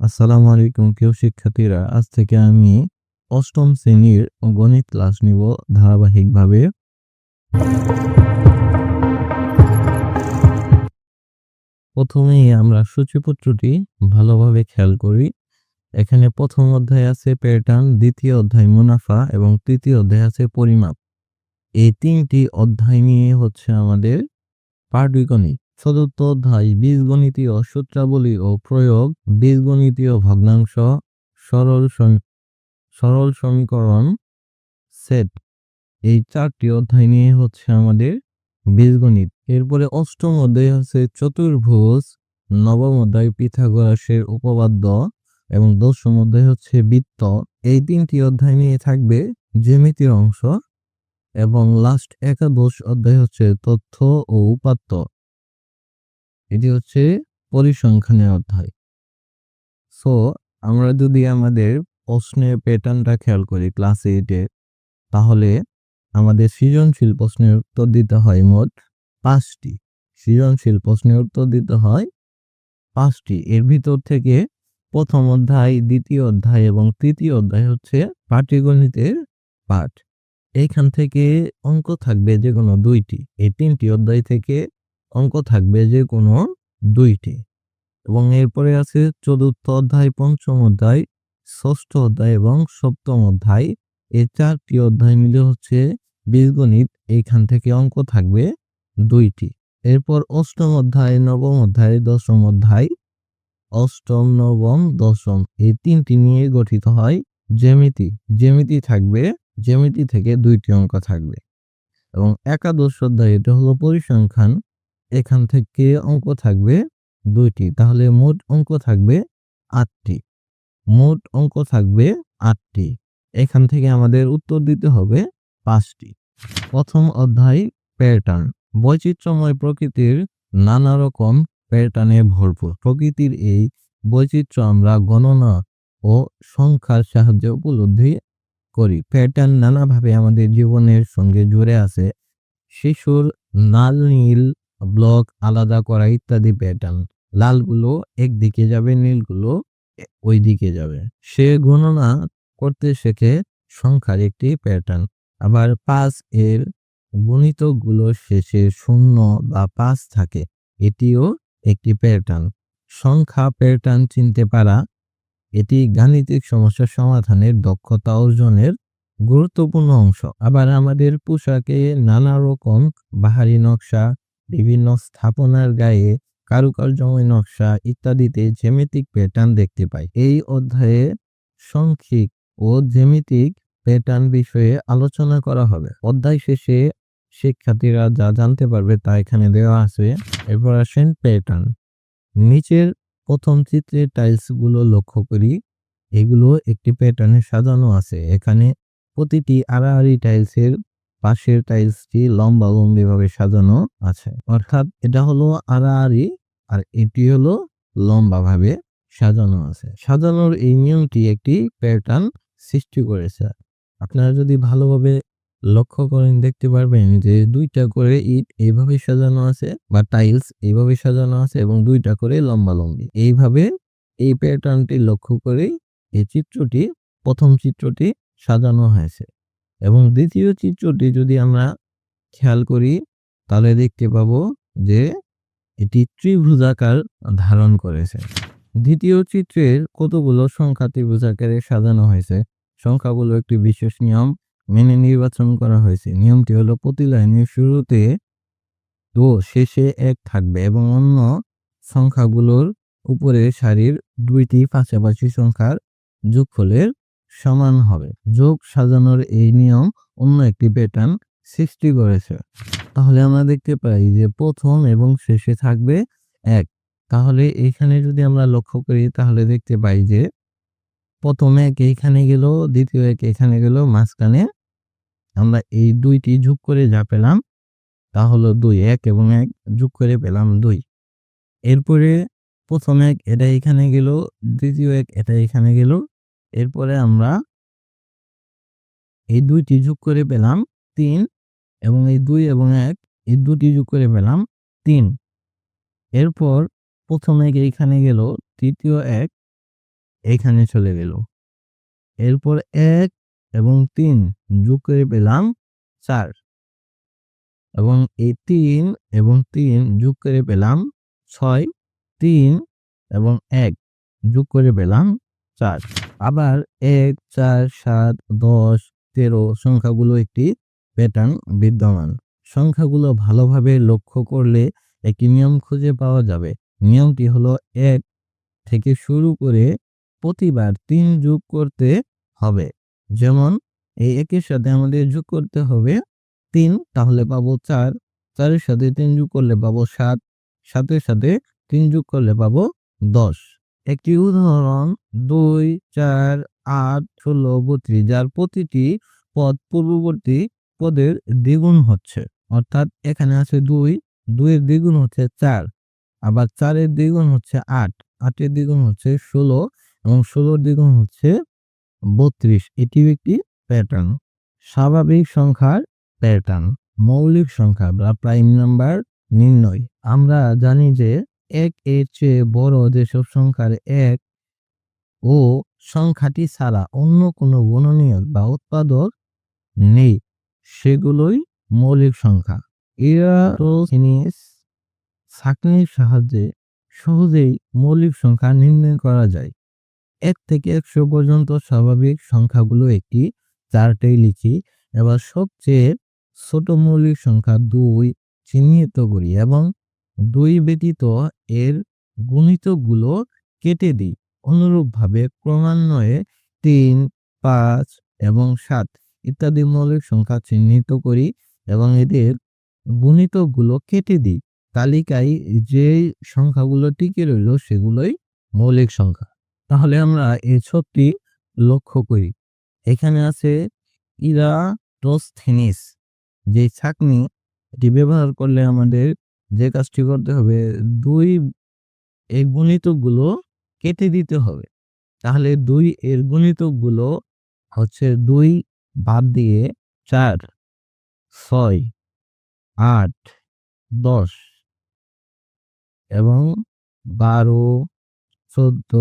আসসালামু আলাইকুম কেউ শিক্ষার্থীরা। আজ থেকে আমি অষ্টম শ্রেণির গণিত ক্লাস নিব ধারাবাহিকভাবে। প্রথমেই আমরা সূচিপত্রটি ভালোভাবে খেয়াল করি। এখানে প্রথম অধ্যায় আছে প্যাটার্ন দ্বিতীয় অধ্যায় মুনাফা এবং তৃতীয় অধ্যায় আছে পরিমাপ। এই তিনটি অধ্যায় নিয়ে হচ্ছে আমাদের পাটিগণিত চতুর্থ অধ্যায় বীজগণিতীয় সূত্রাবলী ও প্রয়োগ, বীজগণিতীয় ভগ্নাংশ, সরল সরল সমীকরণ সেট। এই চারটি অধ্যায় নিয়ে হচ্ছে আমাদের বীজগণিত। এরপরে অষ্টম অধ্যায় হচ্ছে চতুর্ভুজ, নবম অধ্যায় পিথাগোরাসের উপপাদ্য এবং দশম অধ্যায় হচ্ছে বৃত্ত। এই তিনটি অধ্যায় নিয়ে থাকবে জ্যামিতির অংশ এবং লাস্ট একাদশ অধ্যায় হচ্ছে তথ্য ও উপাত্ত। এটি হচ্ছে পরিসংখ্যানের অধ্যায়। সো আমরা যদি আমাদের প্রশ্নের প্যাটার্নটা খেয়াল করি ক্লাস এইটে তাহলে আমাদের সৃজনশীল প্রশ্নের উত্তর দিতে হয় মোট পাঁচটি। সৃজনশীল প্রশ্নের উত্তর দিতে হয় পাঁচটি। এর ভিতর থেকে প্রথম অধ্যায়, দ্বিতীয় অধ্যায় এবং তৃতীয় অধ্যায় হচ্ছে পাটিগণিতের পাঠ। এইখান থেকে অঙ্ক থাকবে যে কোনো দুইটি। এই তিনটি অধ্যায় থেকে অঙ্ক থাকবে যে কোনো দুইটি। এবং এরপরে আছে চতুর্থ অধ্যায়, পঞ্চম অধ্যায়, ষষ্ঠ অধ্যায় এবং সপ্তম অধ্যায়। এই চারটি অধ্যায় মিলে হচ্ছে বীজগণিত। এইখান থেকে অঙ্ক থাকবে দুইটি। এরপর অষ্টম অধ্যায়, নবম অধ্যায়, দশম অধ্যায়, অষ্টম, নবম, দশম এই তিনটি নিয়ে গঠিত হয় জ্যামিতি। জ্যামিতি থাকবে, জ্যামিতি থেকে দুইটি অঙ্ক থাকবে। এবং একাদশ অধ্যায় এটা হলো পরিসংখ্যান। এখান থেকে অঙ্ক থাকবে দুইটি। তাহলে মোট অঙ্ক থাকবে আটটি। মোট অঙ্ক থাকবে আটটি। এখান থেকে আমাদের উত্তর দিতে হবে পাঁচটি। প্রথম অধ্যায় প্যাটার্ন। বৈচিত্র্যময় প্রকৃতির নানা রকম প্যাটার্নে ভরপুর। প্রকৃতির এই বৈচিত্র্য আমরা গণনা ও সংখ্যার সাহায্যে উপলব্ধি করি। প্যাটার্ন নানাভাবে আমাদের জীবনের সঙ্গে জুড়ে আছে। শিশুর লাল নীল ব্লক আলাদা করা ইত্যাদি প্যাটার্ন লালগুলো একদিকে যাবে, নীলগুলো ওই দিকে যাবে। সে গণনা করতে শেখে সংখ্যার একটি প্যাটার্ন আবার পাঁচ এর গুণিতকগুলো শেষে শূন্য বা পাঁচ থাকে, এটিও একটি প্যাটার্ন সংখ্যা প্যাটার্ন চিনতে পারা, এটি গাণিতিক সমস্যা সমাধানের দক্ষতা অর্জনের গুরুত্বপূর্ণ অংশ। আবার আমাদের পোশাকে নানা রকম বাহারি নকশা বিভিন্ন স্থাপনার গায়ে কারুকার্যময় নকশা ইত্যাদিতে জ্যামিতিক প্যাটার্ন দেখতে পাই। এই অধ্যায়ে সংখ্যিক ও জ্যামিতিক প্যাটার্ন বিষয়ে আলোচনা করা হবে। অধ্যায় শেষে শিক্ষার্থীরা যা জানতে পারবে তা এখানে দেওয়া আছে। এরপর আসেন প্যাটার্ন নিচের প্রথম চিত্রে টাইলসগুলো লক্ষ্য করি। এগুলো একটি প্যাটার্নে সাজানো আছে। এখানে প্রতিটি আড়াআড়ি টাইলসের পাশের টাইলসটি লম্বা লম্বি ভাবে সাজানো আছে। অর্থাৎ এটা হলো আড়াআড়ি আর এটি হলো লম্বা ভাবে সাজানো আছে। সাজানোর এই নিয়মটি একটি প্যাটার্ন সৃষ্টি করেছে। আপনারা যদি ভালোভাবে লক্ষ্য করেন, দেখতে পারবেন যে দুইটা করে ইট এইভাবে সাজানো আছে বা টাইলস এইভাবে সাজানো আছে এবং দুইটা করে লম্বা লম্বি। এইভাবে এই প্যাটার্নটি লক্ষ্য করেই এই চিত্রটি, প্রথম চিত্রটি সাজানো হয়েছে। এবং দ্বিতীয় চিত্রটি যদি আমরা খেয়াল করি, তাহলে দেখতে পাবো যে এটি ত্রিভুজাকার ধারণ করেছে। দ্বিতীয় চিত্রের কতগুলো সংখ্যা ত্রিভুজাকারে সাজানো হয়েছে? সংখ্যাগুলো একটি বিশেষ নিয়ম মেনে নির্বাচন করা হয়েছে। নিয়মটি হলো, প্রতি লাইনের শুরুতে ও শেষে এক থাকবে এবং অন্য সংখ্যাগুলোর উপরে সারির দুইটি পাশাপাশি সংখ্যার যোগফলের সমান হবে। যোগ সাজানোর এই নিয়ম অন্য একটি প্যাটার্ন সৃষ্টি করেছে। তাহলে আমরা দেখতে পাই যে প্রথম এবং শেষে থাকবে এক। তাহলে এখানে যদি আমরা লক্ষ্য করি, তাহলে দেখতে পাই যে প্রথম এক এইখানে গেল, দ্বিতীয় এক এখানে গেল, মাঝখানে আমরা এই দুইটি যোগ করে যা পেলাম, তা হলো দুই, এক এবং এক যোগ করে পেলাম দুই। এরপরে প্রথম এক এটা এখানে গেল, দ্বিতীয় এক এটা এখানে গেল এরপরে আমরা এই দুইটি যোগ করে পেলাম তিন এবং এই দুই এবং এক, এই দুটি যোগ করে পেলাম তিন। এরপর প্রথম এক এইখানে গেল, তৃতীয় এক এখানে চলে গেল। এরপর এক এবং তিন যোগ করে পেলাম চার এবং এই তিন এবং তিন যোগ করে পেলাম ছয়, তিন এবং এক যোগ করে পেলাম চার। আবার এক, চার, সাত, দশ, তেরো সংখ্যাগুলো একটি প্যাটার্ন বিদ্যমান। সংখ্যাগুলো ভালোভাবে লক্ষ্য করলে একটি নিয়ম খুঁজে পাওয়া যাবে। নিয়মটি হলো এক থেকে শুরু করে প্রতিবার তিন যোগ করতে হবে। যেমন, এই একের সাথে আমাদের যোগ করতে হবে তিন, তাহলে পাবো চার। চারের সাথে তিন যোগ করলে পাবো সাত। সাতের সাথে তিন যোগ করলে পাবো দশ। একটি উদাহরণ দুই, চার, আট, ষোলো, বত্রিশ, যার প্রতিটি পদ পূর্ববর্তী পদের দ্বিগুণ হচ্ছে। অর্থাৎ এখানে আছে দুই, দুইয়ের দ্বিগুণ হচ্ছে চার, আবার চারের দ্বিগুণ হচ্ছে আট, আটের দ্বিগুণ হচ্ছে ষোলো এবং ষোলোর দ্বিগুণ হচ্ছে বত্রিশ। এটিও একটি প্যাটার্ন স্বাভাবিক সংখ্যার প্যাটার্ন মৌলিক সংখ্যা বা প্রাইম নাম্বার নির্ণয়। আমরা জানি যে এক এর চেয়ে বড় যেসব সংখ্যার এক ও সংখ্যাটি ছাড়া অন্য কোনো গুণনীয়ক বা উৎপাদক নেই, সেগুলোই মৌলিক সংখ্যা। ছাঁকনির সাহায্যে সহজেই মৌলিক সংখ্যা নির্ণয় করা যায়। এক থেকে একশো পর্যন্ত স্বাভাবিক সংখ্যাগুলো একটি চার্টেই লিখি, এবার সবচেয়ে ছোট মৌলিক সংখ্যা দুই চিহ্নিত করি এবং দুই ব্যতীত এর গুণিতগুলো কেটে দিই। অনুরূপভাবে ক্রমান্বয়ে তিন, পাঁচ এবং সাত ইত্যাদি মৌলিক সংখ্যা চিহ্নিত করি এবং এদের গুণিতগুলো কেটে দিই। তালিকায় যে সংখ্যাগুলো টিকে রইল সেগুলোই মৌলিক সংখ্যা। তাহলে আমরা এই ছকটি লক্ষ্য করি। এখানে আছে ইরা ইরাটোস্থেনিস, যে ছাকনি এটি ব্যবহার করলে আমাদের যে কাজটি করতে হবে, দুই এই গুণিতকগুলো কেটে দিতে হবে। তাহলে দুই এর গুণিতকগুলো হচ্ছে দুই বাদ দিয়ে চার, ছয়, আট, দশ এবং বারো, চোদ্দ,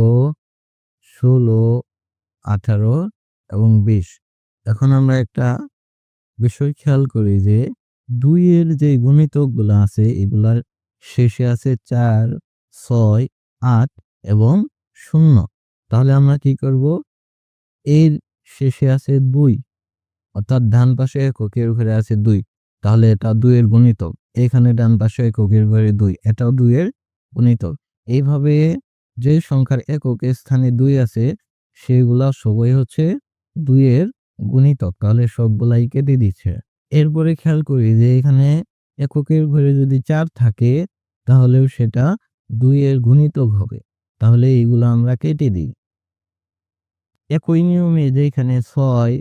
ষোলো, আঠারো এবং বিশ। এখন আমরা একটা বিষয় খেয়াল করি যে দুইয়ের যে গুণিতকগুলো আছে, এগুলার শেষে আছে চার, ছয়, আট এবং শূন্য। তাহলে আমরা কি করব? এর শেষে আছে দুই, অর্থাৎ ডান পাশে এককের ঘরে আছে দুই। তাহলে এটা দুইয়ের গুণিতক। এখানে ডান পাশে এককের ঘরে দুই। এটাও দুইয়ের গুণিতক। এইভাবে যে সংখ্যার একক স্থানে দুই আছে, সেগুলা সবই হচ্ছে দুইয়ের গুণিতক। তাহলে সবগুলাই কেটে দিচ্ছে। এরপরে খেয়াল করি যে এখানে এককের ঘরে যদি চার থাকে, তাহলেও সেটা দুইয়ের গুণিতক হবে। তাহলে এইগুলো আমরা কেটে দিই। একই নিয়মে যে এখানে ছয়,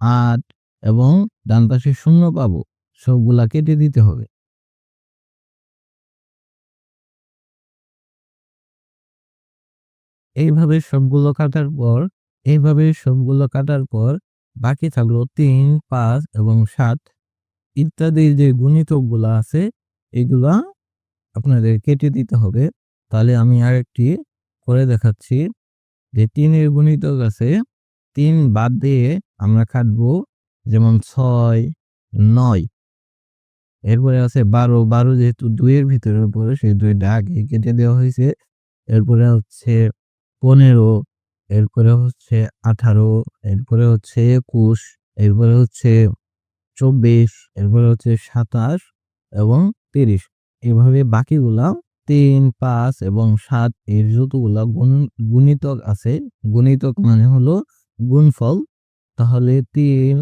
আট এবং ডান পাশে শূন্য পাবো, সবগুলা কেটে দিতে হবে। এইভাবে সবগুলো কাটার পর, এইভাবে সবগুলো কাটার পর বাকি থাকল তিন, পাঁচ এবং সাত ইত্যাদি যে গুণিতকগুলো আছে, এগুলা আপনাদের কেটে দিতে হবে। তাহলে আমি আরেকটি করে দেখাচ্ছি যে তিনের গুণিতক আছে, তিন বাদ দিয়ে আমরা কাটবো যেমন ছয়, নয়। এরপরে আছে বারো বারো যেহেতু দুইয়ের ভিতরে পড়ে, সেই দুইটা আগে কেটে দেওয়া হয়েছে। এরপরে হচ্ছে পনেরো এরপরে হচ্ছে আঠারো, এরপরে হচ্ছে একুশ, এরপরে হচ্ছে চব্বিশ, এরপরে হচ্ছে সাতাশ এবং তিরিশ। এভাবে বাকিগুলা তিন, পাঁচ এবং সাত এর যতগুলা গুণ, গুণিতক আছে, গুণিতক মানে হলো গুণফল, তাহলে তিন,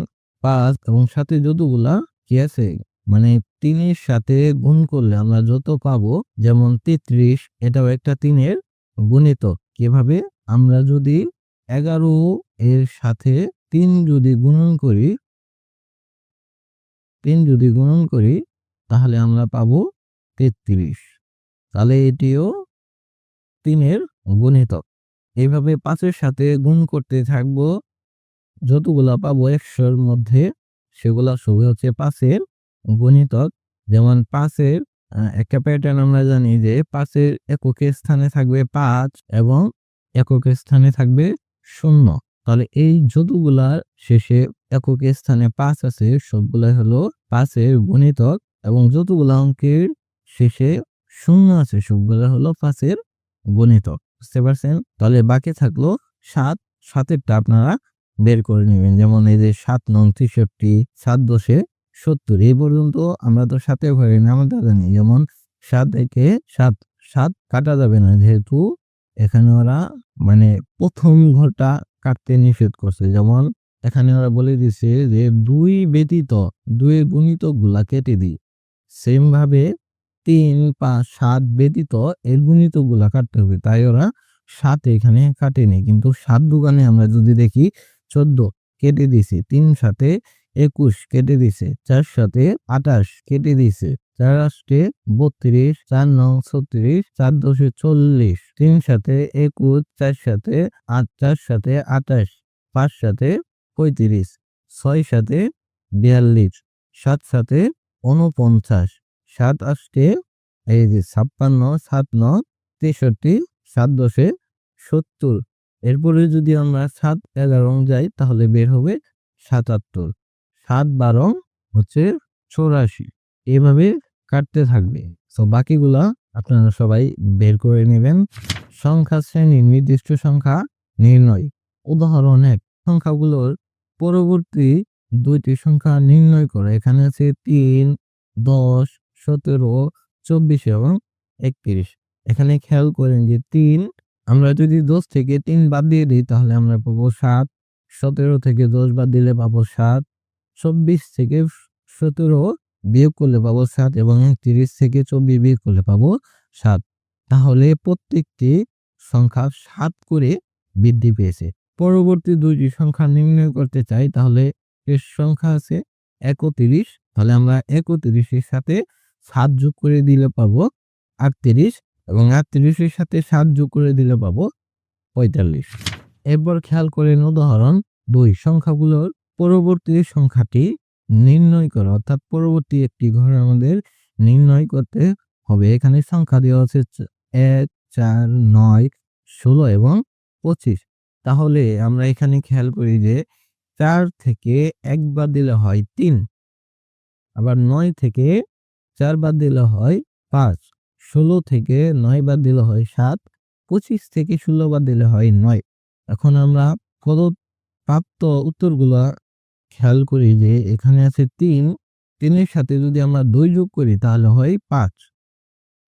পাঁচ এবং সাথে যতগুলা কি আছে? মানে তিনের সাথে গুণ করলে আমরা যত পাবো, যেমন তেত্রিশ, এটাও একটা তিনের গুণিতক। কীভাবে? আমরা যদি এগারো এর সাথে তিন যদি গুণন করি, তিন যদি গুণন করি, তাহলে আমরা পাব তেত্রিশ। তাহলে এটিও তিনের গুণিতক। এইভাবে পাঁচের সাথে গুণ করতে থাকব, যতগুলা পাবো একশোর মধ্যে, সেগুলা সবই হচ্ছে পাঁচের গুণিতক। যেমন পাঁচের একটা প্যাটার্ন আমরা জানি যে পাঁচের এককের স্থানে থাকবে পাঁচ এবং একক স্থানে থাকবে শূন্য। তাহলে এই যতগুলার শেষে একক স্থানে পাঁচ আছে, সবগুলাই হলো পাঁচের গুণিতক এবং যতগুলা অঙ্কের শেষে শূন্য আছে, সবগুলো হলো পাঁচের গণিতক। বুঝতে পারছেন? তাহলে বাকি থাকল সাত। সাতেরটা আপনারা বের করে নেবেন। যেমন এই যে সাত নং তেষট্টি, সাত দশে সত্তর, এই পর্যন্ত আমরা তো সাথে ঘরে আমাদের জানি যেমন সাত একে সাত সাত কাটা যাবে না যেহেতু এখানে ওরা মানে প্রথম ঘরটা কাটতে নিষেধ করছে। যেমন এখানে ওরা বলে দিছে যে, দুই ব্যতীত, দুইয়ের গুণিতকগুলা কেটে দিই। সেম ভাবে তিন, পাঁচ, সাত ব্যতীত এর গুণিতকগুলা কাটতে হবে। তাই ওরা সাত এখানে কাটেনি কিন্তু সাত দোকানে আমরা যদি দেখি, চোদ্দ কেটে দিছে, তিন সাথে একুশ কেটে দিছে, চার সাথে আঠাশ কেটে দিছে। চার আষ্টে বত্রিশ, চার নং ছত্রিশ, চার দশে চল্লিশ, তিন সাথে একুশ, চার সাথে আট, চার সাথে আঠাশ, পাঁচ সাথে পঁয়ত্রিশ, ছয় সাথে বিয়াল্লিশ, সাত সাথে উনপঞ্চাশ সাত আষ্টে এই যে ছাপ্পান্ন, সাত ন তেষট্টি, সাত দশে সত্তর। এরপরে যদি আমরা সাত এগারো যাই, তাহলে বের হবে সাতাত্তর। সাত বারো হচ্ছে চৌরাশি। এভাবে কাটতে থাকবে। তো বাকিগুলা আপনারা সবাই বের করে নেবেন। সংখ্যা শ্রেণির নির্দিষ্ট সংখ্যা নির্ণয়। উদাহরণ এক, সংখ্যাগুলোর পরবর্তী দুইটি সংখ্যা নির্ণয় করে। এখানে আছে তিন, দশ, সতেরো, চব্বিশ এবং একত্রিশ। এখানে খেয়াল করেন যে তিন, আমরা যদি দশ থেকে তিন বাদ দিয়ে দিই, তাহলে আমরা পাবো সাত। সতেরো থেকে দশ বাদ দিলে পাবো সাত। চব্বিশ থেকে সতেরো বিয়োগ করলে পাবো সাত এবং তিরিশ থেকে চব্বিশ বিয়োগ করলে পাবো সাত। তাহলে প্রত্যেকটি সংখ্যা সাত করে বৃদ্ধি পেয়েছে। পরবর্তী দুইটি সংখ্যা নির্ণয় করতে চাই, তাহলে শেষ সংখ্যা আছে একত্রিশ। তাহলে আমরা একত্রিশের সাথে সাত যোগ করে দিলে পাবো আটত্রিশ এবং আটত্রিশের সাথে সাত যোগ করে দিলে পাবো পঁয়তাল্লিশ। এরপর খেয়াল করেন উদাহরণ দুই, সংখ্যাগুলোর পরবর্তী সংখ্যাটি নির্ণয় করা। অর্থাৎ পরবর্তী একটি ঘর আমাদের নির্ণয় করতে হবে। এখানে সংখ্যা দেওয়া আছে এক, চার, নয়, ষোলো এবং পঁচিশ। তাহলে আমরা এখানে খেয়াল করি যে চার থেকে এক একবার দিলে হয় তিন। আবার নয় থেকে চার বাদ দিলে হয় পাঁচ। ষোলো থেকে নয় বাদ দিলে হয় সাত। পঁচিশ থেকে ষোলো বাদ দিলে হয় নয়। এখন আমরা প্রদত্ত প্রাপ্ত উত্তরগুলা খেয়াল করি যে এখানে আছে তিন, তিনের সাথে যদি আমরা দুই যোগ করি তাহলে হয় পাঁচ।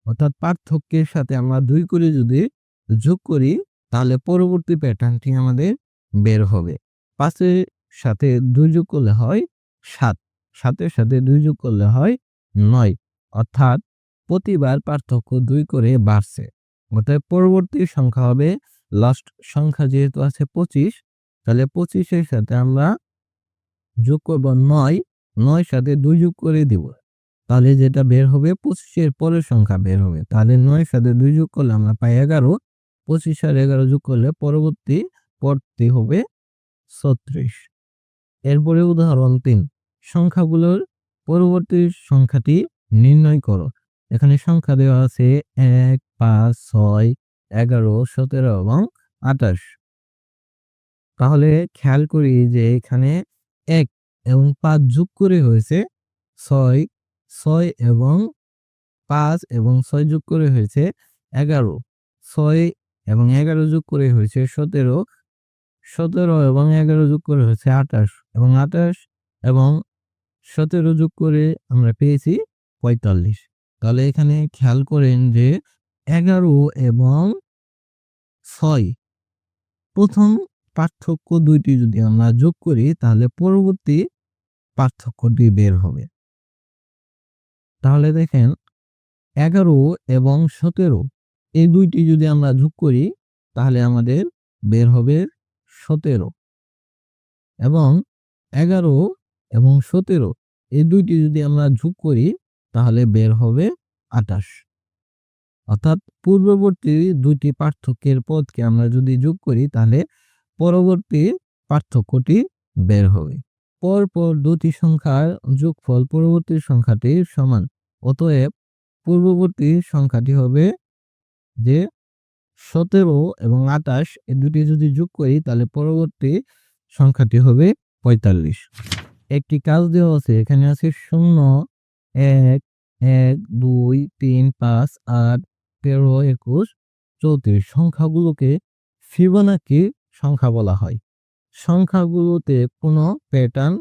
অর্থাৎ পার্থক্যের সাথে আমরা দুই করে যদি যোগ করি তাহলে পরবর্তী প্যাটার্নটি আমাদের বের হবে। পাঁচের সাথে দুই যোগ করলে হয় সাত, সাতের সাথে দুই যোগ করলে হয় নয়। অর্থাৎ প্রতিবার পার্থক্য দুই করে বাড়ছে। অর্থাৎ পরবর্তী সংখ্যা হবে লাস্ট সংখ্যা যেহেতু আছে পঁচিশ, তাহলে পঁচিশের সাথে আমরা যোগ করব নয় নয় সাথে দুই যোগ করে দিব। তাহলে যেটা বের হবে পঁচিশের পরের সংখ্যা বের হবে। তাহলে নয় সাথে দুই যোগ করলে আমরা পাই এগারো, পঁচিশ আর এগারো যোগ করলে পরবর্তী পরটি হবে ছত্রিশ। এরপরে উদাহরণ তিন, সংখ্যাগুলোর পরবর্তী সংখ্যাটি নির্ণয় করো। এখানে সংখ্যা দেওয়া আছে এক, পাঁচ, ছয়, এগারো, সতেরো এবং আঠাশ। তাহলে খেয়াল করি যে এখানে এক এবং পাঁচ যোগ করে হয়েছে ছয় ছয় এবং পাঁচ এবং ছয় যোগ করে হয়েছে এগারো। ছয় এবং এগারো যোগ করে হয়েছে সতেরো। সতেরো এবং এগারো যোগ করে হয়েছে আঠাশ এবং আঠাশ এবং সতেরো যোগ করে আমরা পেয়েছি পঁয়তাল্লিশ। তাহলে এখানে খেয়াল করেন যে এগারো এবং ছয় প্রথম পার্থক্য দুইটি যদি আমরা যোগ করি, তাহলে পরবর্তী পার্থক্যটি বের হবে। তাহলে দেখেন, এগারো এবং সতেরো, এই দুইটি যদি আমরা যোগ করি, তাহলে আমাদের বের হবে সতেরো। এবং এগারো এবং সতেরো, এই দুইটি যদি আমরা যোগ করি, তাহলে বের হবে আটাশ অর্থাৎ পূর্ববর্তী দুইটি পার্থক্যের পদকে আমরা যদি যোগ করি, তাহলে পরবর্তী পার্থক্যটি বের হবে। পরপর দুটি সংখ্যার যোগফল পরবর্তী সংখ্যাটি সমান, অতএব পূর্ববর্তী সংখ্যাটি হবে যে সতেরো এবং আঠাশ, এই দুটি যদি যোগ করি তাহলে পরবর্তী সংখ্যাটি হবে পঁয়তাল্লিশ। একটি কাজ দেওয়া আছে, এখানে আছে শূন্য, এক এক, দুই, তিন, পাঁচ, আট, তেরো, একুশ, চৌত্রিশ। সংখ্যাগুলোকে ফিবোনাকি সংখ্যা বলা হয়। সংখ্যাগুলোতে কোনো প্যাটার্ন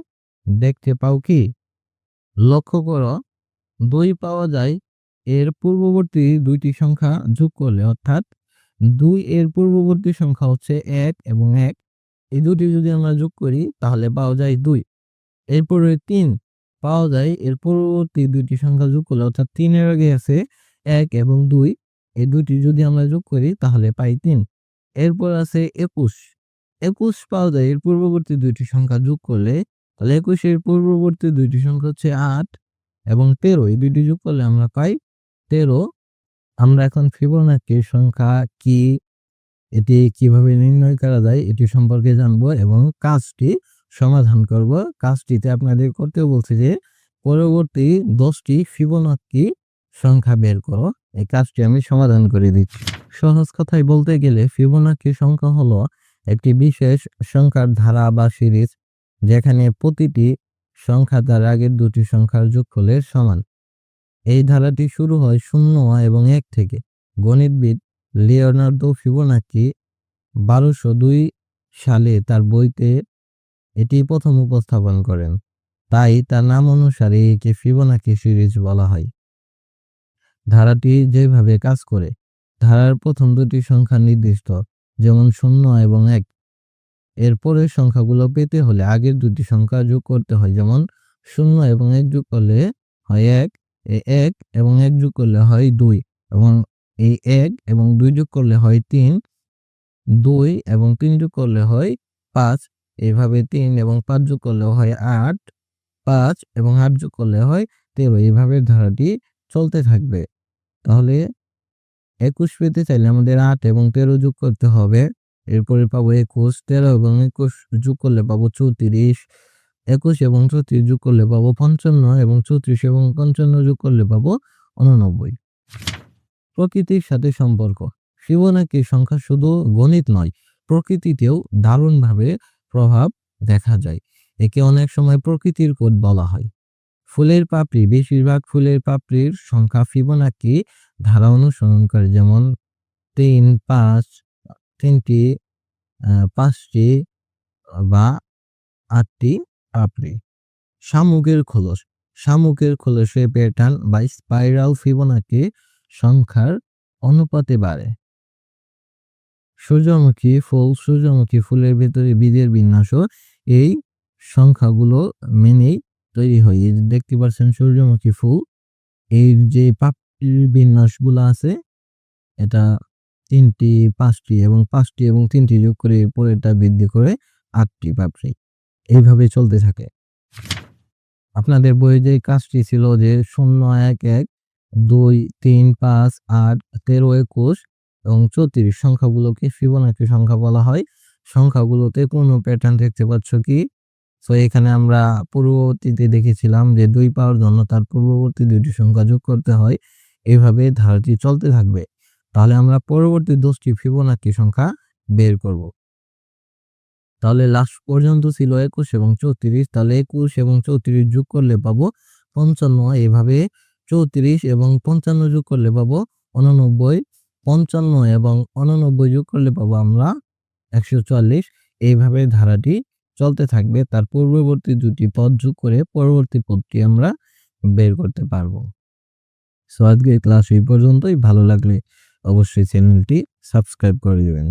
দেখতে পাও কি? লক্ষ্য করো, দুই পাওয়া যায়, এর পূর্ববর্তী দুইটি সংখ্যা যোগ করলে অর্থাৎ দুই এর পূর্ববর্তী সংখ্যা হচ্ছে এক এবং এক। এই দুটি যদি আমরা যোগ করি, তাহলে পাওয়া যায় দুই। এরপরে তিন পাওয়া যায়, এর পূর্ববর্তী দুইটি সংখ্যা যোগ করলে অর্থাৎ তিনের আগে আছে এক এবং দুই। এই দুটি যদি আমরা যোগ করি, তাহলে পাই তিন। এরপর আছে একুশ। একুশ পাওয়া যায়, এর পূর্ববর্তী দুইটি সংখ্যা যোগ করলে, তাহলে একুশের পূর্ববর্তী দুইটি সংখ্যা হচ্ছে আট এবং তেরো। এই দুইটি যোগ করলে আমরা পাই তেরো। আমরা এখন ফিবোনাকি সংখ্যা কি? এটি কীভাবে নির্ণয় করা যায় এটি সম্পর্কে জানব এবং কাজটি সমাধান করব। কাজটিতে আপনাদের করতে বলছে যে, পরবর্তী দশটি ফিবোনাকি সংখ্যা বের করো। এই কাজটি আমি সমাধান করে দিচ্ছি। সহজ কথায় বলতে গেলে ফিবোনাকি সংখ্যা হলো একটি বিশেষ সংখ্যার ধারা বা সিরিজ, যেখানে প্রতিটি সংখ্যা তার আগের দুটি সংখ্যার যোগফলের সমান। এই ধারাটি শুরু হয় শূন্য এবং এক থেকে। গণিতবিদ লিওনার্দো ফিবোনাকি বারোশো দুই সালে তার বইতে এটি প্রথম উপস্থাপন করেন। তাই তার নাম অনুসারে একে ফিবোনাকি সিরিজ বলা হয়। ধারাটি যেভাবে কাজ করে, ধারার প্রথম দুটি সংখ্যা নির্দিষ্ট, যেমন শূন্য এবং এক। এরপরের সংখ্যাগুলো পেতে হলে আগের দুটি সংখ্যা যোগ করতে হয়, যেমন শূন্য এবং এক যোগ করলে হয় এক এক এবং এক যোগ করলে হয় দুই, এবং এই এক এবং দুই যোগ করলে হয় তিন, দুই এবং তিন যোগ করলে হয় পাঁচ এইভাবে তিন এবং পাঁচ যোগ করলে হয় আট, পাঁচ এবং আট যোগ করলে হয় তেরো এইভাবে ধারাটি চলতে থাকবে। তাহলে একুশ পেতে চাইলে আমাদের আট এবং তেরো যোগ করতে হবে। এরপরে পাবো একুশ, তেরো এবং একুশ যোগ করলে পাবো চৌত্রিশ। একুশ এবং চৌত্রিশ যোগ করলে পাবো পঞ্চান্ন এবং চৌত্রিশ এবং পঞ্চান্ন যোগ করলে পাবো উননব্বই। প্রকৃতির সাথে সম্পর্ক। ফিবোনাকি সংখ্যা শুধু গণিত নয়, প্রকৃতিতেও দারুণভাবে প্রভাব দেখা যায়। একে অনেক সময় প্রকৃতির কোড বলা হয়। ফুলের পাপড়ি, বেশিরভাগ ফুলের পাপড়ির সংখ্যা ফিবোনাকি ধারা অনুসরণ করে। যেমন তিন, পাঁচ, তিনটি পাঁচটি বা আটটি পাপড়ি। শামুকের খোলস, শামুকের খোলসে প্যাটার্ন বা স্পাইরাল ফিবোনাকি সংখ্যার অনুপাতে বাড়ে। সূর্যমুখী ফুল, সূর্যমুখী ফুলের ভেতরে বীজের বিন্যাস এই সংখ্যাগুলো মেনেই তৈরি হয়। এই দেখতে পাচ্ছেন সূর্যমুখী ফুল এর যে পাপড়ির বিন্যাসগুলো আছে, এটা তিনটি, পাঁচটি এবং পাঁচটি এবং তিনটি যোগ করে পরেরটা বৃদ্ধি করে আটটি পাপড়ি। এইভাবে চলতে থাকে। আপনাদের বইয়ে যে কাজটি ছিল যে শূন্য এক এক দুই তিন পাঁচ আট তেরো একুশ এবং চৌত্রিশ, সংখ্যাগুলোকে ফিবোনাকি সংখ্যা বলা হয়। সংখ্যাগুলোতে কোনো প্যাটার্ন দেখতে পাচ্ছ কি? তো এখানে আমরা পূর্ববর্তীতে দেখেছিলাম যে দুই পাওয়ার জন্য তার পূর্ববর্তী দুইটি সংখ্যা যোগ করতে হয়। এভাবে ধারাটি চলতে থাকবে। তাহলে আমরা পরবর্তী দশটি ফিবোনাকি সংখ্যা বের করব। তাহলে লাস্ট পর্যন্ত ছিল একুশ এবং চৌত্রিশ। তাহলে একুশ এবং চৌত্রিশ যোগ করলে পাবো পঞ্চান্ন। এভাবে চৌত্রিশ এবং পঞ্চান্ন যোগ করলে পাবো উননব্বই। পঞ্চান্ন এবং উননব্বই যোগ করলে পাবো আমরা একশো চুয়াল্লিশ। এইভাবে ধারাটি চলতে থাকবে, তার পূর্ববর্তী দুটি পদ যোগ করে পরবর্তী পদটি আমরা বের করতে পারব। সো আজকে ক্লাস এই পর্যন্তই। ভালো লাগলে অবশ্যই চ্যানেলটি সাবস্ক্রাইব করে দেবেন।